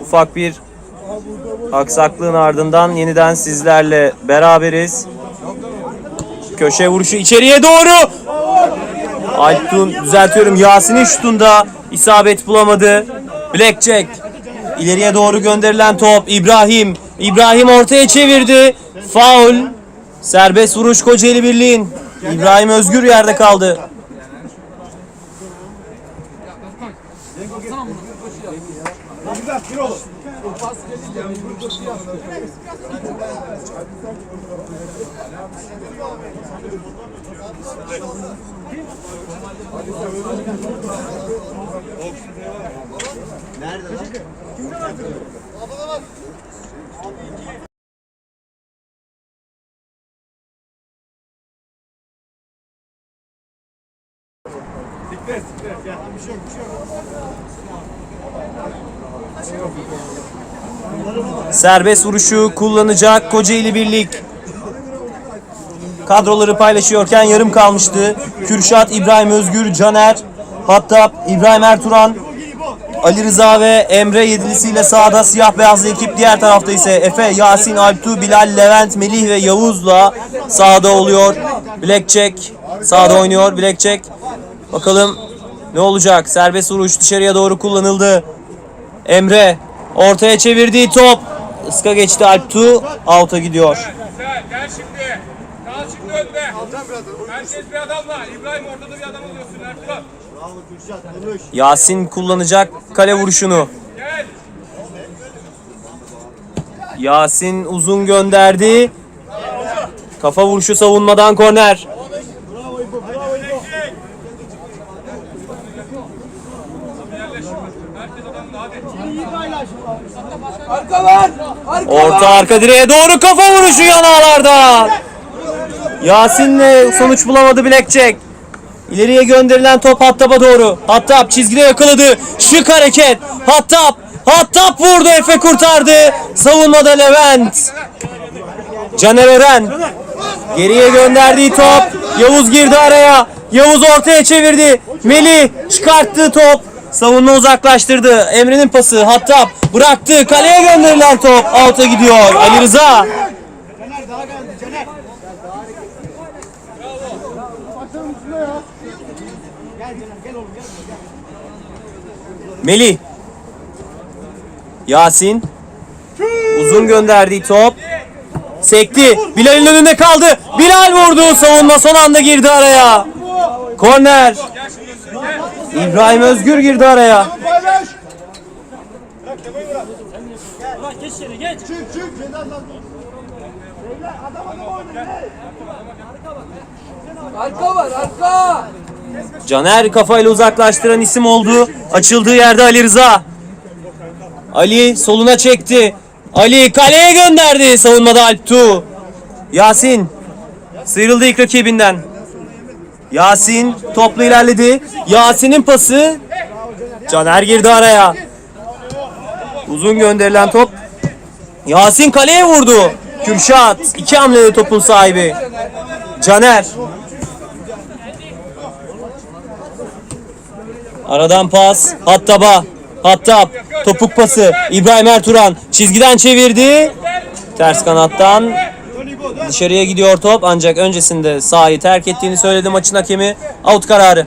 Ufak bir aksaklığın ardından yeniden sizlerle beraberiz. Köşe vuruşu içeriye doğru. Alptun düzeltiyorum Yasin'in şutunda isabet bulamadı. Blackjack ileriye doğru gönderilen top İbrahim. İbrahim ortaya çevirdi. Faul. Serbest vuruş Kocaeli Birliğin. İbrahim Özgür yerde kaldı. Serbest vuruşu kullanacak Kocaeli Birlik. Kadroları paylaşıyorken yarım kalmıştı. Kürşat, İbrahim Özgür, Caner, Hattab, İbrahim Erturan, Ali Rıza ve Emre yedilisiyle sahada siyah beyazlı ekip. Diğer tarafta ise Efe, Yasin, Alptu, Bilal, Levent, Melih ve Yavuz'la sahada oluyor. Blackjack sahada oynuyor. Blackjack bakalım ne olacak? Serbest vuruş dışarıya doğru kullanıldı. Emre ortaya çevirdiği top. Iska geçti Alptu. Out'a gidiyor. Güzel, gel şimdi. Kal önde. Herkes bir adamla. İbrahim ortada bir adam oluyorsun Ertuğrul. Yasin kullanacak kale vuruşunu. Gel. Yasin uzun gönderdi. Kafa vuruşu savunmadan korner. Orta arka direğe doğru kafa vuruşu yanağlarda. Yasin'le sonuç bulamadı Blackjack. İleriye gönderilen top Hattab'a doğru. Hattab çizgide yakaladı. Şık hareket. Hattab. Hattab vurdu. Efe kurtardı. Savunmada Levent. Caner Ören. Geriye gönderdiği top. Yavuz girdi araya. Yavuz ortaya çevirdi. Melih çıkarttı top. Savunma uzaklaştırdı. Emre'nin pası. Hattab bıraktı. Kaleye gönderilen top. Out'a gidiyor. Ali Rıza. Melih. Yasin. Uzun gönderdiği top. Sekti. Bilal'in önünde kaldı. Bilal vurdu. Savunma son anda girdi araya. Korner. İbrahim Özgür girdi araya. Arka var arka. Caner kafayla uzaklaştıran isim oldu. Açıldığı yerde Ali Rıza. Ali soluna çekti. Ali kaleye gönderdi. Savunmada Alptu. Yasin sıyrıldı ilk rakibinden. Yasin topla ilerledi. Yasin'in pası. Caner girdi araya. Uzun gönderilen top. Yasin kaleye vurdu. Kürşat iki hamlede topun sahibi. Caner. Aradan pas. Hattab'a. Hattab. Topuk pası. İbrahim Erturan. Çizgiden çevirdi. Ters kanattan. Dışarıya gidiyor top ancak öncesinde sahayı terk ettiğini söyledi maçın hakemi. Out kararı.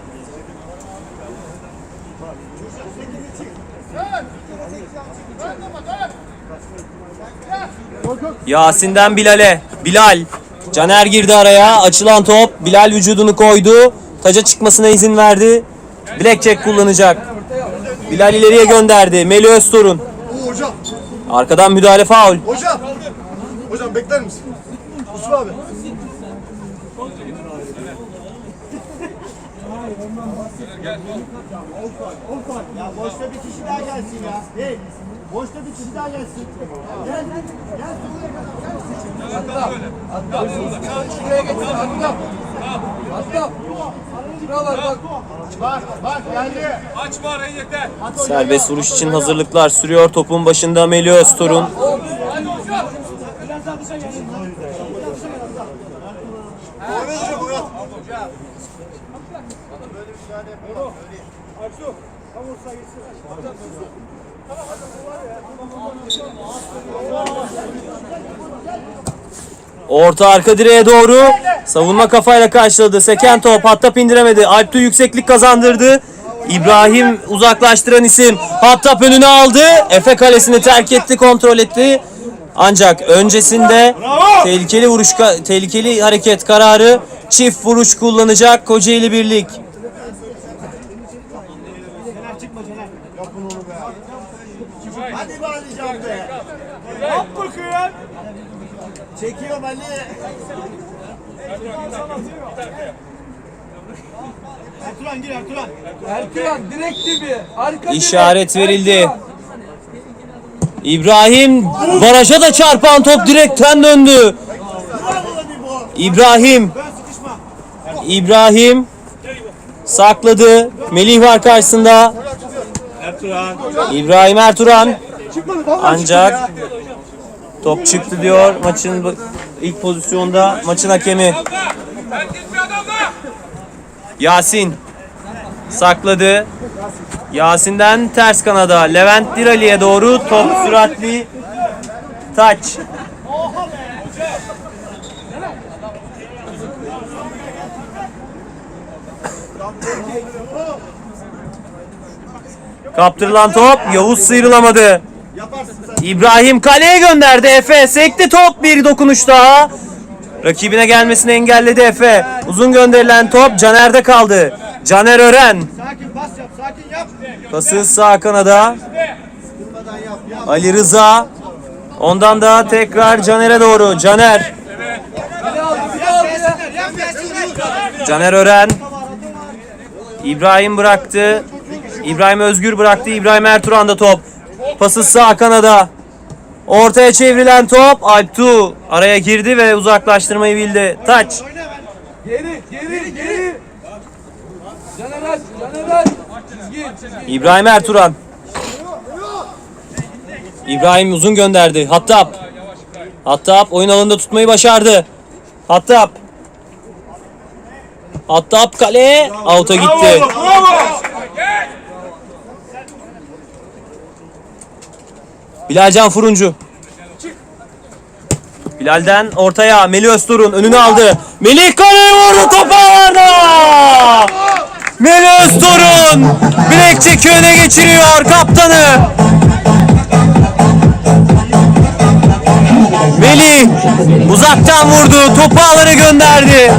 Yasin'den Bilal'e. Bilal. Caner girdi araya. Açılan top. Bilal vücudunu koydu. Taca çıkmasına izin verdi. Blackjack kullanacak. Bilal ileriye gönderdi. Melih Öztorun. Oo hocam. Arkadan müdahale faul. Hocam. Hocam bekler misin? Yusuf abi. Ya boşta bir kişi daha gelsin ya. Hey, boşta bir kişi daha gelsin. Gel, gel Şuraya getir arka. Arka. Şuralar bak. Bak, bak geldi. Açma arayı yeter. Serbest vuruş için hazırlıklar sürüyor. Topun başında Melih Öztorun. Murat. Orta arka direğe doğru savunma kafayla karşıladı. Seken top hatta indiremedi. Alptu yükseklik kazandırdı. İbrahim uzaklaştıran isim. Hattap önüne aldı. Efe kalesini terk etti, kontrol etti. Ancak öncesinde tehlikeli vuruş tehlikeli hareket kararı çift vuruş kullanacak Kocaeli Birlik. Hadi be Alican be. Yap bakayım. Çekiyorum Ali. Ertuğrul gir Ertuğrul. Ertuğrul direkt dibi. Arka. İşaret verildi. Ertuğrul. İbrahim baraja da çarpan top direkten döndü. İbrahim. İbrahim sakladı. Melih var karşısında. İbrahim vallahi ancak top çıktı diyor maçın ilk pozisyonda maçın hakemi. Yasin sakladı. Yasin'den ters kanada Levent Dirali'ye doğru top süratli taç. Kaptırılan top Yavuz sıyrılamadı. Yaparsın. İbrahim kaleye gönderdi Efe. Sekti top bir dokunuş daha. Rakibine gelmesini engelledi Efe. Uzun gönderilen top Caner'de kaldı. Caner Ören. Sakin pas yap. Sakin yap. Pası sağ kanada. Ali Rıza. Ondan da tekrar Caner'e doğru. Caner. Caner Ören. İbrahim bıraktı. İbrahim Özgür bıraktı. İbrahim Ertuğrul'da top. Pası sağ kanada. Ortaya çevrilen top Alptu araya girdi ve uzaklaştırmayı bildi. Taç. Geri, geri, geri. Caner Caner. İbrahim Ertuğrul. İbrahim uzun gönderdi. Hattab. Hattab oyun alanında tutmayı başardı. Hattab. Hattab kaleye out'a gitti. Bilalcan Furuncu. Bilal'den ortaya Melih Özturun önünü aldı. Melih kaleye vurdu top ağlarda. Melih Özturun bilekçeki öne geçiriyor kaptanı. Melih uzaktan vurdu. Topu ağlara gönderdi.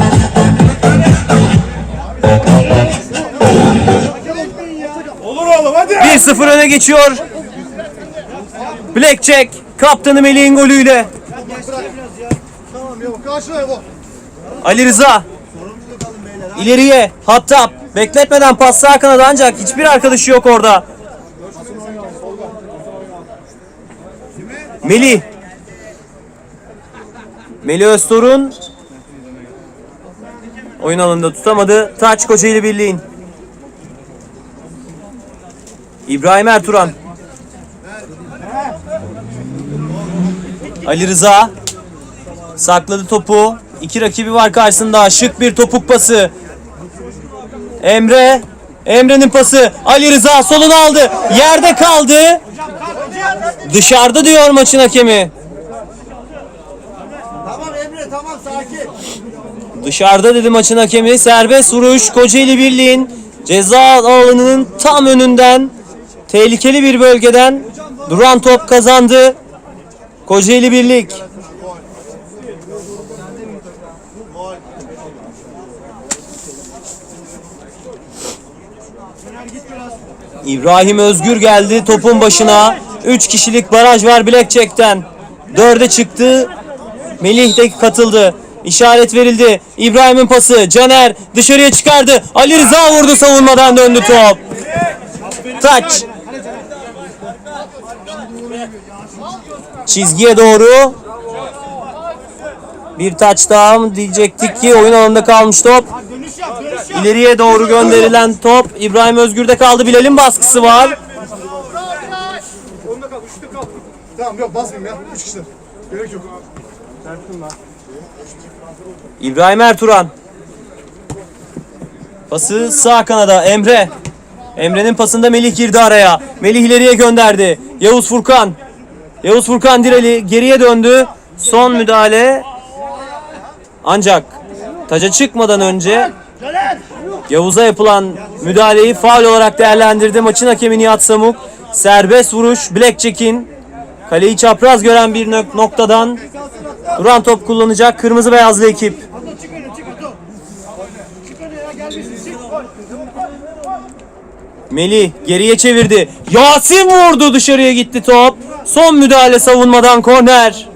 Olur oğlum hadi. 1-0 öne geçiyor. Blackjack kaptanı Melih'in golüyle. Ali Rıza. İleriye Hattab. Bekletmeden pas sağ kanada ancak hiçbir arkadaşı yok orada. Melih. Melih Öztorun. Oyun alanında tutamadı. Taç Kocaeli Birliğin. İbrahim Erturan. Ali Rıza. Sakladı topu. İki rakibi var karşısında. Şık bir topuk pası. Emre. Emre'nin pası. Ali Rıza solunu aldı. Yerde kaldı. Dışarıda diyor maçın hakemi. Tamam Emre tamam sakin. Dışarıda dedi maçın hakemi. Serbest vuruş Kocaeli Birliği'nin ceza alanının tam önünden tehlikeli bir bölgeden duran top kazandı. Kocaeli Birlik. İbrahim Özgür geldi topun başına. 3 kişilik baraj var Blackjack'ten. 4'e çıktı. Melih de katıldı. İşaret verildi. İbrahim'in pası. Caner dışarıya çıkardı. Ali Rıza vurdu savunmadan döndü top. Taç. Çizgiye doğru. Bir taç mı diyecektik ki oyun alanında kalmış top. İleriye doğru gönderilen top İbrahim Özgür'de kaldı. Bilal'in baskısı var. Tamam yok basmayayım ya. Üç kişiler. Gerek yok. İbrahim Erturan. Pası sağ kanada Emre. Emre'nin pasında Melih girdi araya. Melih ileriye gönderdi. Yavuz Furkan. Yavuz Furkan Direli geriye döndü. Son müdahale. Ancak taca çıkmadan önce Yavuz'a yapılan müdahaleyi faul olarak değerlendirdi. Maçın hakemi Nihat Samuk. Serbest vuruş Blackjack'in kaleyi çapraz gören bir nok- noktadan duran top kullanacak kırmızı beyazlı ekip. Melih geriye çevirdi. Yasin vurdu dışarıya gitti top. Son müdahale savunmadan korner.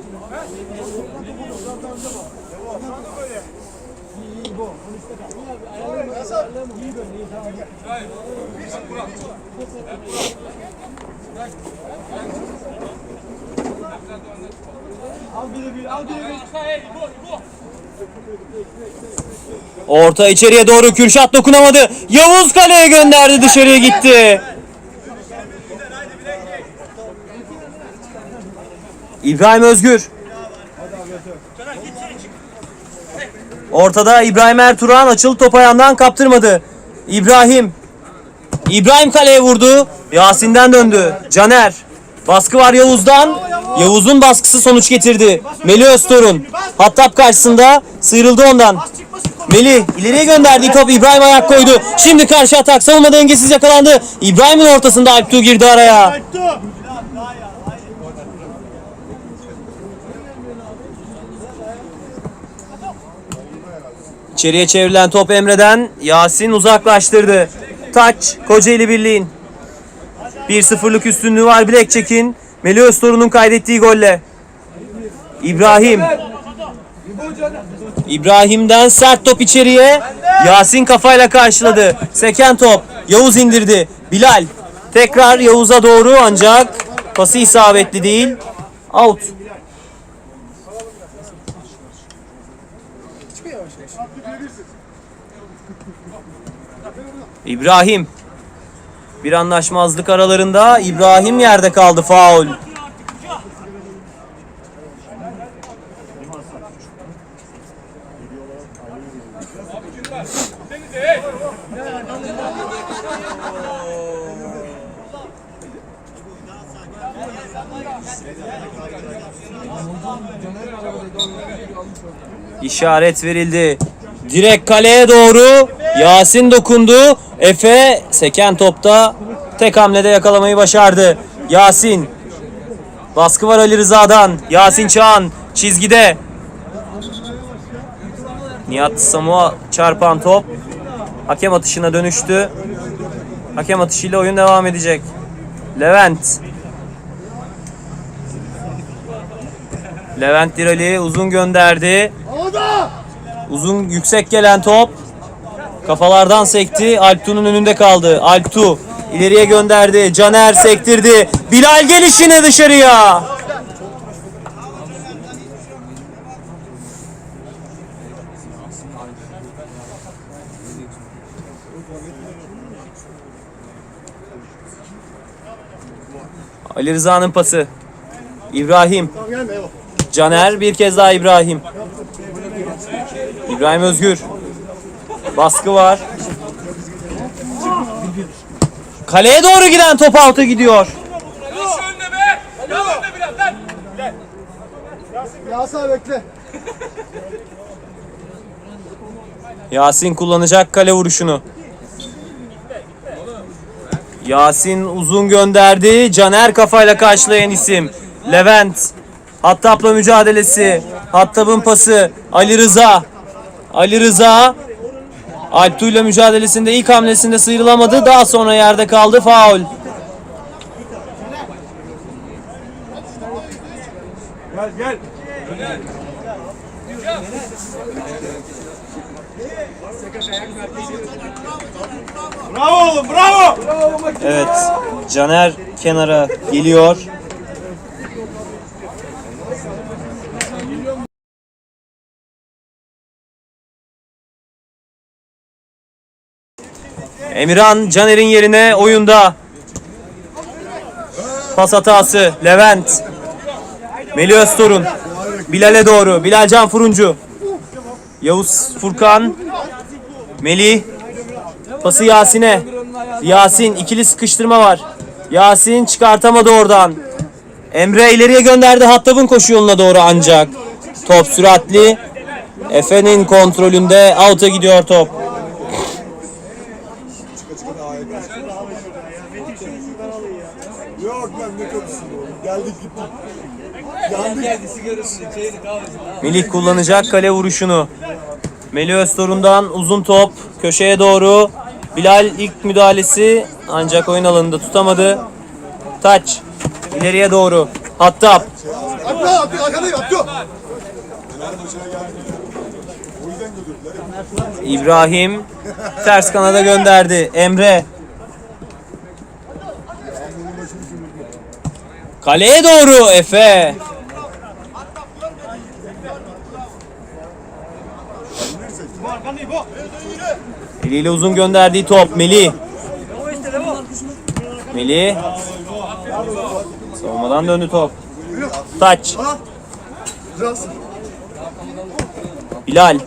Orta içeriye doğru Kürşat dokunamadı. Yavuz kaleye gönderdi dışarıya gitti. İbrahim Özgür. Ortada İbrahim Ertuğrul açılı top ayağından kaptırmadı. İbrahim. İbrahim kaleye vurdu. Yasin'den döndü. Caner. Baskı var Yavuz'dan. Yavuz'un baskısı sonuç getirdi. Melih Öztorun. Hattab karşısında sıyrıldı ondan. Melih ileriye gönderdiği top İbrahim ayak koydu. Şimdi karşı atak savunma dengesiz yakalandı. İbrahim'in ortasında Alptu girdi araya. İçeriye çevrilen top Emre'den Yasin uzaklaştırdı. Taç Kocaeli Birliği'nin 1-0'lık üstünlüğü var Bilekçek'in. Melih Öztorun'un kaydettiği golle. İbrahim. İbrahim'den sert top içeriye. Yasin kafayla karşıladı. Seken top. Yavuz indirdi. Bilal. Tekrar Yavuz'a doğru ancak pası isabetli değil. Out. İbrahim. Bir anlaşmazlık aralarında İbrahim yerde kaldı faul. İşaret verildi. Direkt kaleye doğru Yasin dokundu. Efe seken topta tek hamlede yakalamayı başardı. Yasin. Baskı var Ali Rıza'dan. Yasin Çağan çizgide. Nihat Samu'a çarpan top hakem atışına dönüştü. Hakem atışıyla oyun devam edecek. Levent. Levent Dirali uzun gönderdi. Uzun yüksek gelen top kafalardan sekti. Alptu'nun önünde kaldı. Alptu ileriye gönderdi. Caner sektirdi. Bilal gelişine dışarıya. Ali Rıza'nın pası. İbrahim. Caner bir kez daha İbrahim. İbrahim Özgür. Baskı var. Kaleye doğru giden top alta gidiyor. Yasin bekle. Yasin kullanacak kale vuruşunu. Yasin uzun gönderdi. Caner kafayla karşılayan isim. Levent. Hattab'la mücadelesi. Hattab'ın pası. Ali Rıza. Ali Rıza. Alptu'yla mücadelesinde ilk hamlesinde sıyrılamadı. Daha sonra yerde kaldı. Faul. Gel gel. Bravo oğlum bravo. Evet. Caner kenara geliyor. Emirhan Caner'in yerine oyunda. Pas hatası Levent. Melih Öztorun. Bilal'e doğru. Bilal Can Furuncu. Yavuz Furkan. Melih. Pası Yasin'e. Yasin ikili sıkıştırma var. Yasin çıkartamadı oradan. Emre ileriye gönderdi. Hattab'ın koşu yoluna doğru ancak. Top süratli. Efe'nin kontrolünde out'a gidiyor top. Yok lan ne kötüsün oğlum. Geldik gittik. Yandık. Geldi sigarasını içeydi kahvesini. Melih kullanacak kale vuruşunu. Melih Öztorun'dan uzun top köşeye doğru. Bilal ilk müdahalesi ancak oyun alanında tutamadı. Taç ileriye doğru. Götürdüler. İbrahim ters kanada gönderdi. Emre Kaleye doğru Efe. Eliyle uzun gönderdiği top Melih. Melih. Savunmadan döndü top. Taç. Bilal.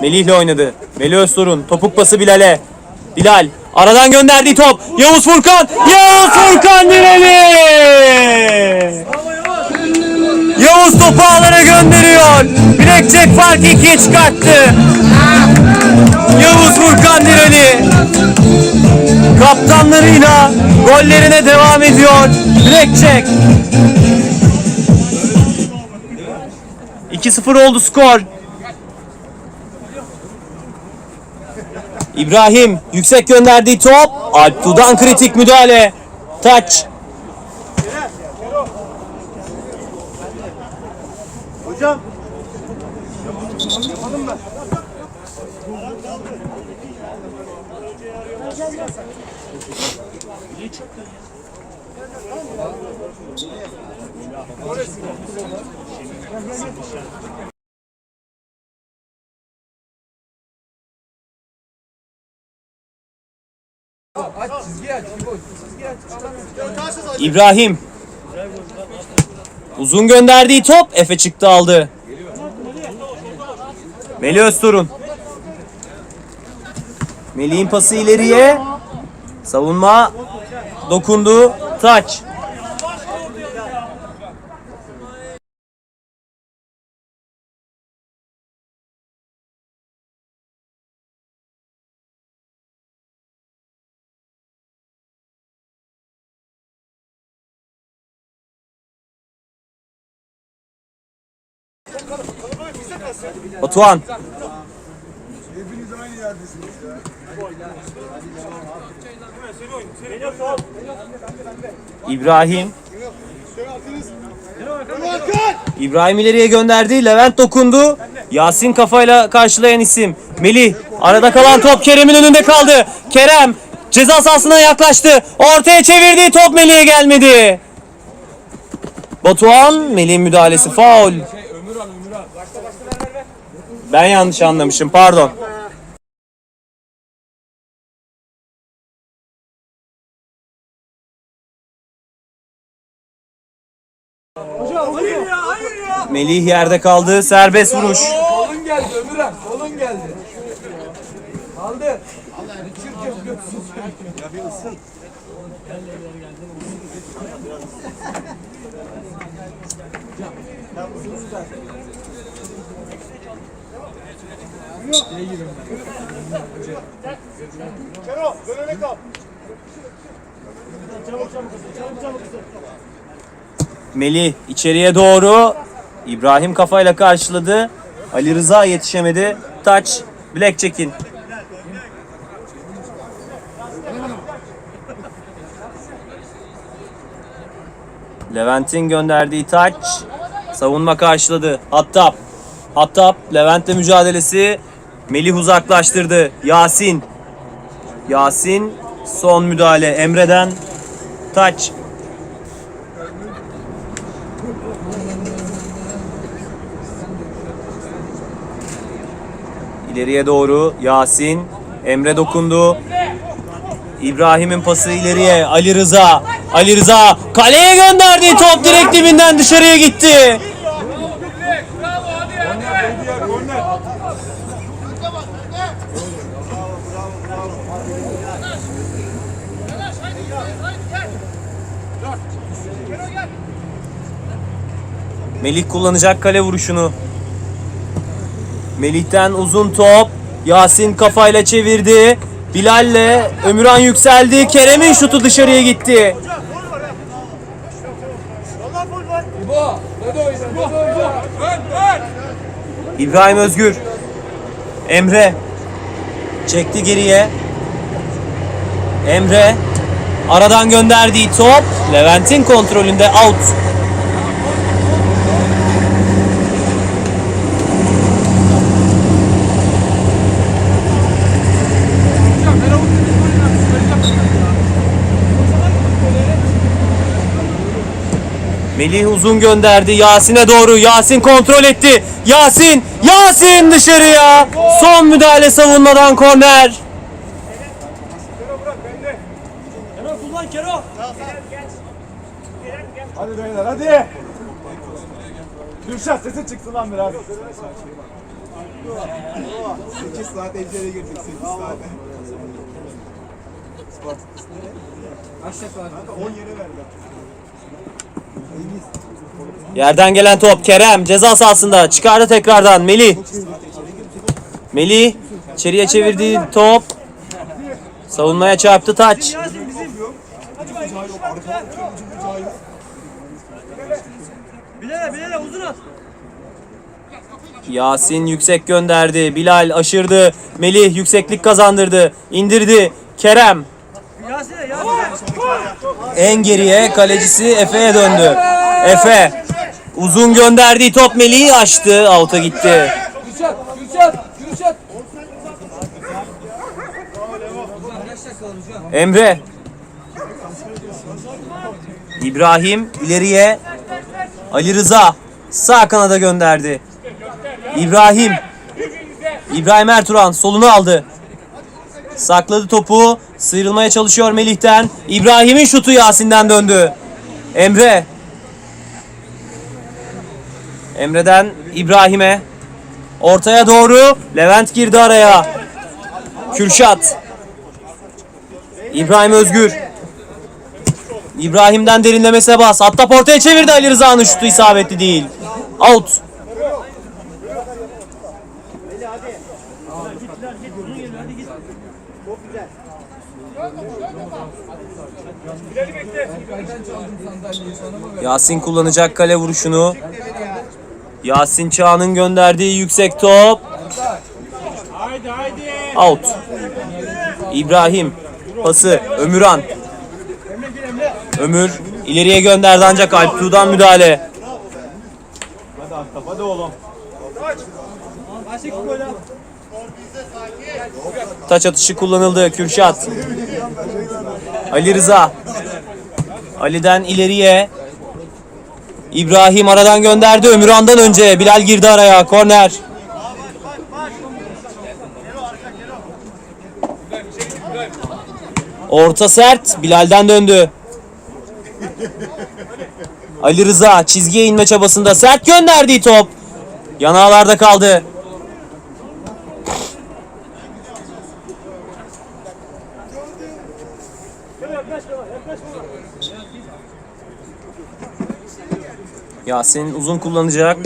Melih'le oynadı. Melih Özturun. Topuk pası Bilal'e. Bilal. Aradan gönderdiği top. Yavuz Furkan. Yavuz Furkan direni. Yavuz topu ağlara gönderiyor. Bilekçek farkı ikiye çıkarttı. Yavuz Furkan direni. Kaptanlarıyla gollerine devam ediyor. Bilekçek. 2-0 oldu skor. İbrahim yüksek gönderdiği top. Alp Dudan kritik müdahale. Taç. Hocam. Aç çizgi aç. İbo, Çizgi aç. İbrahim. Uzun gönderdiği top Efe çıktı aldı. Melih Özturun. Melih'in pası ileriye. Savunma dokundu. Taç. Batuhan. Hepiniz aynı yerdesiniz ya. İbrahim. İbrahim ileriye gönderdi. Levent dokundu. Yasin kafayla karşılayan isim. Melih. Arada kalan top Kerem'in önünde kaldı. Kerem ceza sahasına yaklaştı. Ortaya çevirdiği top Melih'e gelmedi. Batuhan Melih'in müdahalesi faul. Ben yanlış anlamışım pardon. Melih yerde kaldı. Serbest vuruş. Kero dönene kal. Melih içeriye doğru. İbrahim kafayla karşıladı. Ali Rıza yetişemedi. Taç. Black çekin. Levent'in gönderdiği taç. Savunma karşıladı. Hattab. Hattab. Levent'le mücadelesi. Melih uzaklaştırdı. Yasin. Yasin. Son müdahale. Emre'den. Taç. İleriye doğru Yasin. Emre dokundu. İbrahim'in pası ileriye. Ali Rıza. Ali Rıza kaleye gönderdiği top direkt dibinden dışarıya gitti. Melih kullanacak kale vuruşunu. Melih'ten uzun top. Yasin kafayla çevirdi. Bilal'le Ömüran yükseldi. Kerem'in şutu dışarıya gitti. İbrahim Özgür. Emre. Çekti geriye. Emre. Aradan gönderdiği top. Levent'in kontrolünde out. Melih uzun gönderdi Yasin'e doğru. Yasin kontrol etti. Yasin! Yasin dışarıya! Son müdahale savunmadan korner. Hadi beyler hadi. Gülşah sesin çıksın lan biraz. 8 saat evlere girdik 8 saat. Kanka 10 yere verdi. Yerden gelen top Kerem ceza sahasında çıkardı tekrardan Melih. Melih içeriye çevirdiği top savunmaya çarptı taç. Yasin yüksek gönderdi. Bilal aşırdı. Melih yükseklik kazandırdı. İndirdi. Kerem. En geriye kalecisi Efe'ye döndü. Efe uzun gönderdiği top Melih'i açtı. Out'a gitti. Kürşat. Emre. İbrahim ileriye. Ali Rıza sağ kanada gönderdi. İbrahim. İbrahim Ertuğran solunu aldı. Sakladı topu. Sıyrılmaya çalışıyor Melih'ten. İbrahim'in şutu Yasin'den döndü. Emre. Emre'den İbrahim'e. Ortaya doğru. Levent girdi araya. Kürşat. İbrahim Özgür. İbrahim'den derinlemesine bas. Hatta portaya çevirdi Ali Rıza'nın şutu isabetli değil. Out. Yasin kullanacak kale vuruşunu. Yasin Çağ'ın gönderdiği yüksek top. Out. İbrahim pası Ömüran. Ömür ileriye gönderdi ancak Alp Tuğ'dan müdahale. Hadi oğlum. Taç atışı kullanıldı Kürşat. Ali Rıza. Ali'den ileriye. İbrahim aradan gönderdi Ömüran'dan önce. Bilal girdi araya. Korner. Orta sert. Bilal'den döndü. Ali Rıza çizgiye inme çabasında sert gönderdiği top. Yanağlarda kaldı. Yasin uzun kullanacak.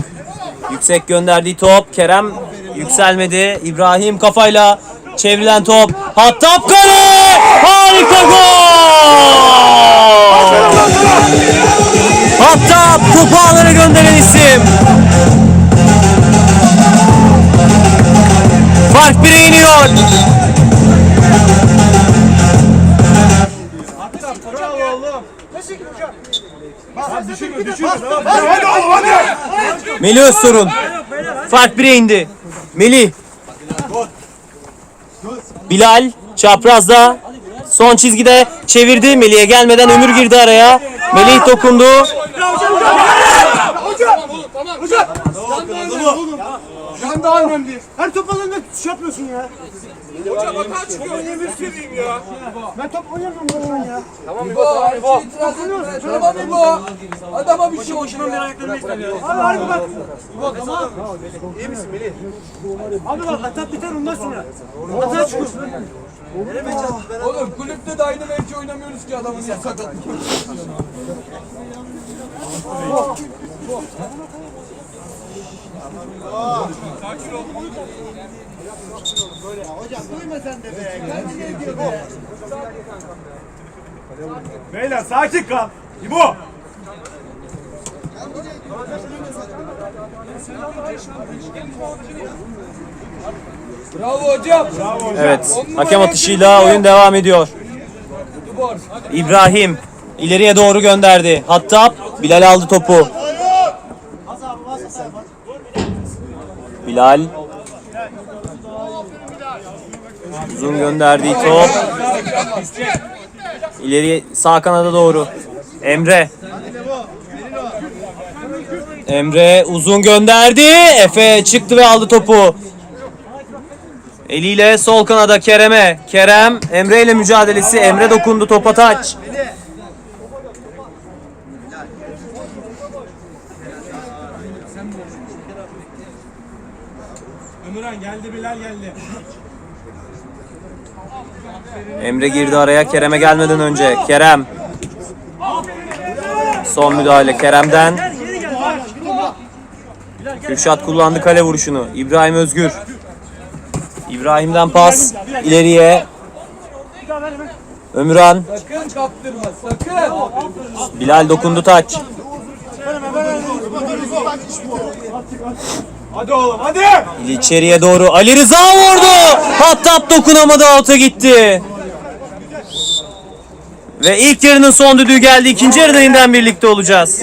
Yüksek gönderdiği top. Kerem yükselmedi. İbrahim kafayla çevrilen top. Hattab kale! Harika gol! Hattab topu ağlara gönderen isim. Fark 1'e iniyor. Hadi oğlum hadi. Melih Özsorun. Fark 1'e indi. Melih. Bilal çaprazda. Son çizgide çevirdi. Melih'e gelmeden Ömür girdi araya. Melih dokundu. Ondan daha önemli. Her top alanda tutuş yapmıyorsun ya. Hocam hata çıkıyor. Gözünü seveyim ya. Ben top oynamıyorum bu şu an ya. İbo, İbo. Tamam İbo. Adama bir şey oldu ya. Abi harbi bak. İyi misin Melih? Abi bak atak biter ondan sonra. Hata çıkıyor. Oğlum kulüpte de aynı mevki oynamıyoruz ki adamın ya sakat. Hocam duyma sen de be. Kendine ediyor be. Beyler sakin kal. İbo. Bravo hocam. Evet. Hakem atışıyla oyun devam ediyor. İbrahim ileriye doğru gönderdi. Hatta Bilal aldı topu. Bilal Uzun gönderdiği top. İleriye sağ kanada doğru. Emre. Emre uzun gönderdi. Efe çıktı ve aldı topu. Eliyle sol kanada Kerem'e. Kerem Emre ile mücadelesi. Emre dokundu topa taç. Ömüren geldi Bilal geldi. Emre girdi araya Kerem'e gelmeden önce. Kerem. Son müdahale Kerem'den. Kürşat kullandı kale vuruşunu. İbrahim Özgür. İbrahim'den pas ileriye. Ömüran. Bilal dokundu taç. Hadi oğlum hadi. İçeriye doğru Ali Rıza vurdu. Hattab dokunamadı out'a gitti. Ve ilk yarının son düdüğü geldi. İkinci yarıda yeniden birlikte olacağız.